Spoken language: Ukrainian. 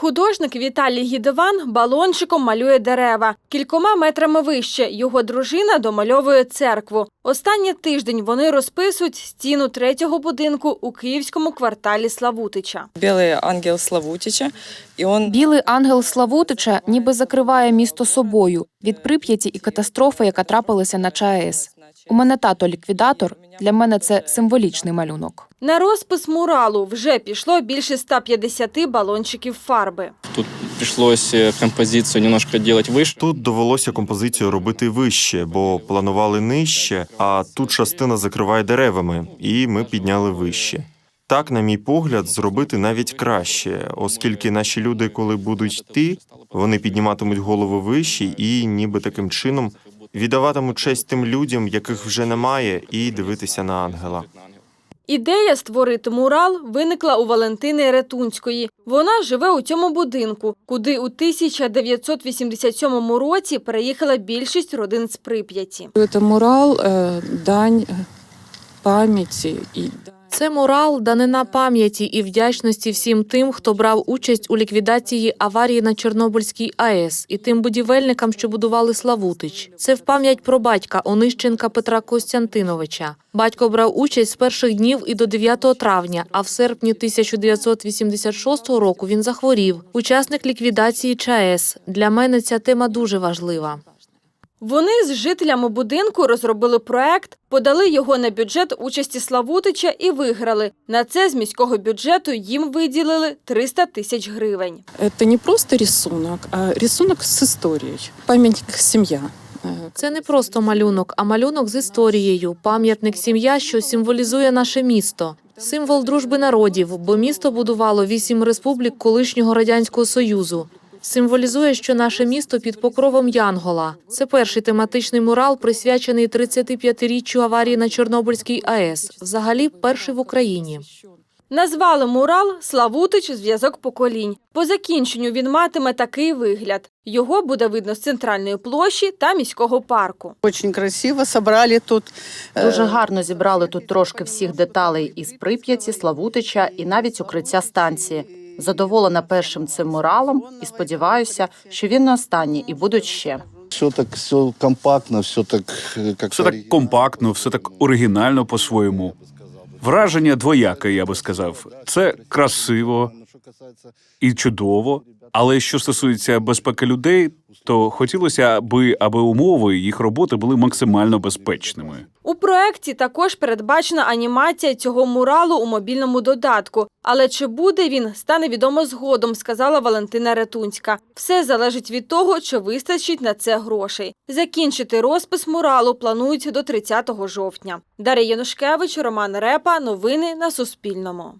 Художник Віталій Гідован балончиком малює дерева. Кількома метрами вище його дружина домальовує церкву. Останній тиждень вони розписують стіну третього будинку у київському кварталі Славутича. Белый ангел Славутича, и он Білий ангел Славутича ніби закриває місто собою від Прип'яті і катастрофи, яка трапилася на ЧАЕС. У мене тато ліквідатор. Для мене це символічний малюнок. На розпис муралу вже пішло більше 150 балончиків фарби. Тут пришлось э, композицию немножко делать выше. Тут довелося композицію робити вище, бо планували нижче, а тут частина закриває деревами, і ми підняли вище. Так, на мій погляд, зробити навіть краще, оскільки наші люди, коли будуть йти, вони підніматимуть голову вище і ніби таким чином віддаватимуть честь тим людям, яких вже немає, і дивитися на ангела. Ідея створити мурал виникла у Валентини Ретунської. Вона живе у цьому будинку, куди у 1987 році переїхала більшість родин з Прип'яті. Это мурал э, дань э, памяти и дань це мурал данина пам'яті і вдячності всім тим, хто брав участь у ліквідації аварії на Чорнобильській АЕС, і тим будівельникам, що будували Славутич. Це в пам'ять про батька Онищенка Петра Костянтиновича. Батько брав участь з перших днів і до 9 травня, а в серпні 1986 року він захворів. Учасник ліквідації ЧАЕС. Для мене ця тема дуже важлива. Вони з жителями будинку розробили проект, подали його на бюджет участі Славутича і виграли. На це з міського бюджету їм виділили 300 тисяч гривень. Это не просто рисунок, а рисунок с историей. Памятник семья. Э, Це не просто малюнок, а малюнок з історією, пам'ятник сім'я, що символізує наше місто. Символ дружби народів, бо місто будувало вісім республік колишнього радянського союзу. Символізує, що наше місто під покровом Янгола. Це перший тематичний мурал, присвячений 35-річчю аварії на Чорнобильській АЕС. Взагалі, перший в Україні. Назвали мурал Славутич зв'язок поколінь. По закінченню він матиме такий вигляд. Його буде видно з центральної площі та міського парку. Очень красиво собрали тут. э, Дуже гарно зібрали тут трошки всіх деталей із Прип'яті, Славутича і навіть укриття станції. Задоволена першим цим муралом і сподіваюся, що він не останній і будуть ще. Все так все компактно, все так як... Все так компактно, все так оригінально по-своєму. Враження двояке, я би сказав. Це красиво і чудово. Але що стосується безпеки людей, то хотілося, аби, аби умови їх роботи були максимально безпечними. У проекті також передбачена анімація цього муралу у мобільному додатку. Але чи буде він, стане відомо згодом, сказала Валентина Ретунська. Все залежить від того, чи вистачить на це грошей. Закінчити розпис муралу планують до 30 жовтня. Дар'я Янушкевич, Роман Репа. Новини на Суспільному.